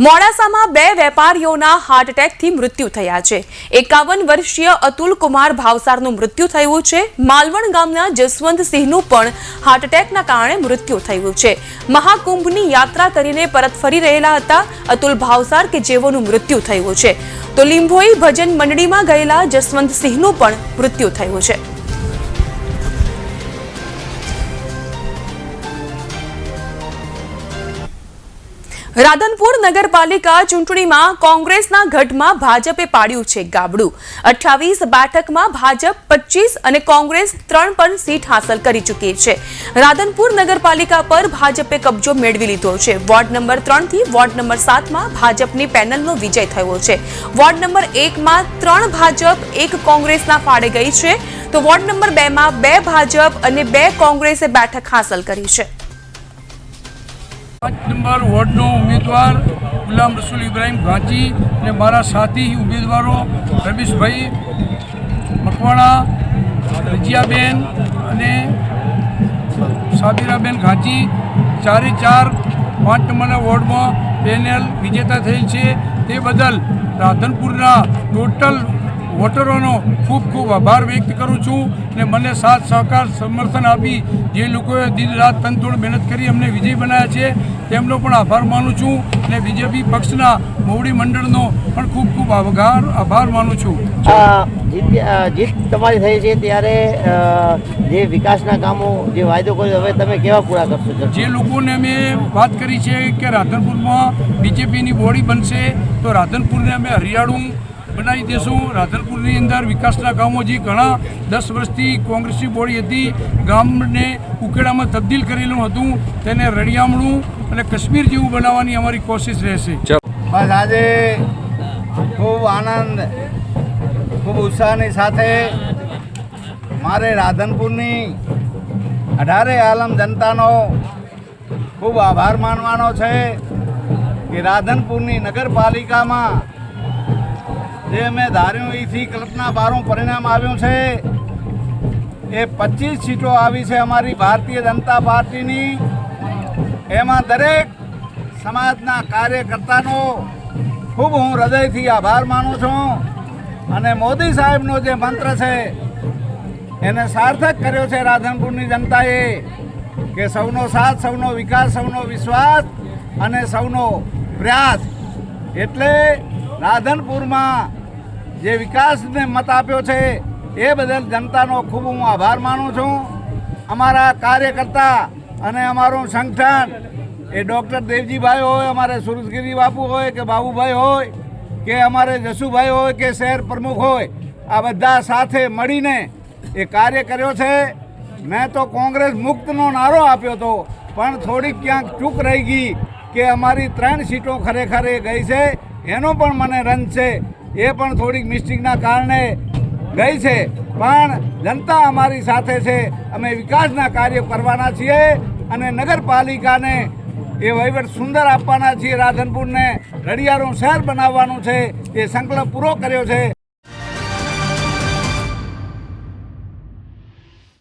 મોડાસામાં બે વેપારીઓના હાર્ટ એટેકથી મૃત્યુ થયા છે. એકાવન વર્ષીય અતુલ કુમાર ભાવસારનું મૃત્યુ થયું છે. માલવણ ગામના જસવંતસિંહનું પણ હાર્ટ એટેકના કારણે મૃત્યુ થયું છે. મહાકુંભની યાત્રા કરીને પરત ફરી રહેલા હતા અતુલ ભાવસાર કે જેઓનું મૃત્યુ થયું છે. તો લીંભોઈ ભજન મંડળીમાં ગયેલા જસવંત સિંહનું પણ મૃત્યુ થયું છે. રાધનપુર નગરપાલિકા ચૂંટણીમાં કોંગ્રેસના ગઢમાં ભાજપે પાડ્યું છે ગાબડું. અઠ્યાવીસ બેઠકમાં ભાજપ પચીસ અને કોંગ્રેસ ત્રણ પણ સીટ હાંસલ કરી ચૂકી છે. રાધનપુર નગરપાલિકા પર ભાજપે કબજો મેળવી લીધો છે. વોર્ડ નંબર ત્રણથી વોર્ડ નંબર સાતમાં ભાજપની પેનલનો વિજય થયો છે. વોર્ડ નંબર એકમાં ત્રણ ભાજપ, એક કોંગ્રેસના ફાળે ગઈ છે. તો વોર્ડ નંબર બેમાં બે ભાજપ અને બે કોંગ્રેસે બેઠક હાંસલ કરી છે. પાંચ નંબર વોર્ડનો ઉમેદવાર ગુલામ રસુલ ઇબ્રાહીમ ઘાંચી અને મારા સાથી ઉમેદવારો રમેશભાઈ મકવાણા, રજિયાબેન અને સાબિરાબેન ઘાંચી. ચારે ચાર પાંચ નંબરના વોર્ડમાં પેનલ વિજેતા થઈ છે. તે બદલ રાધનપુરના ટોટલ વોટરોનો ખૂબ ખૂબ આભાર વ્યક્ત કરું છું અને મને સાથ સહકાર સમર્થન આપી જે લોકોએ દિન રાત તનતોડ મહેનત કરી અમને વિજય બનાવ્યા છે તેમનો પણ આભાર માનું છું અને બીજેપી પક્ષના મોવડી મંડળનો પણ ખૂબ ખૂબ આભાર આભાર માનું છું. જીત તમારી થઈ છે ત્યારે જે વિકાસના કામો જે વાયદો કર્યો હવે તમે કેવા પૂરા કરશો જે લોકોને અમે વાત કરી છે કે રાધનપુરમાં બીજેપીની બોડી બનશે તો રાધનપુરને અમે હરિયાળું બનાવી દેશું. રાધનપુરની અંદર વિકાસના કામો જે ઘણા દસ વર્ષથી કોંગ્રેસની બોડી હતી. ગામને ઉકેડામાં તબદીલ કરેલું હતું. તેને રળિયામણું અને કાશ્મીર જેવું બનાવવાની અમારી કોશિશ રહેશે. બસ આજે ખૂબ આનંદ ખૂબ ઉત્સાહની સાથે મારે રાધનપુરની અઢારે આલમ જનતાનો ખૂબ આભાર માનવાનો છે કે રાધનપુરની નગરપાલિકામાં જે અમે ધાર્યું એથી કલ્પના બારું પરિણામ આવ્યું છે, એ પચીસ સીટો આવી છે અમારી ભારતીય જનતા પાર્ટીની. એમાં દરેક સમાજના કાર્યકર્તાનો ખૂબ હું હૃદયથી આભાર માનું છું અને મોદી સાહેબનો જે મંત્ર છે, એને સાર્થક કર્યો છે રાધનપુરની જનતાએ, કે સૌનો સાથ, સૌનો વિકાસ, સૌનો વિશ્વાસ અને સૌનો પ્રયાસ. એટલે રાધનપુરમાં જે વિકાસને મત આપ્યો છે, એ બદલ જનતાનો ખૂબ હું આભાર માનું છું. અમારા કાર્યકર્તા અને અમારું સંગઠન, એ ડૉક્ટર દેવજીભાઈ હોય, અમારે સુરજગીરી બાપુ હોય કે બાબુભાઈ હોય, કે અમારે જસુભાઈ હોય કે શહેર પ્રમુખ હોય, આ બધા સાથે મળીને એ કાર્ય કર્યો છે. મેં તો કોંગ્રેસ મુક્તનો નારો આપ્યો હતો પણ થોડીક ક્યાંક ચૂક રહી ગઈ કે અમારી ત્રણ સીટો ખરેખર એ ગઈ છે. એનો પણ મને રંજ છે. એ પણ થોડીક મિસ્ટેકના કારણે ગઈ છે. પણ જનતા અમારી સાથે છે. અમે વિકાસના કાર્યો કરવાના છીએ અને નગરપાલિકાને એ વહીવટ સુંદર આપવાના છીએ. રાધનપુરને રડિયારું શહેર બનાવવાનું છે. એ સંકલ્પ પૂરો કર્યો છે.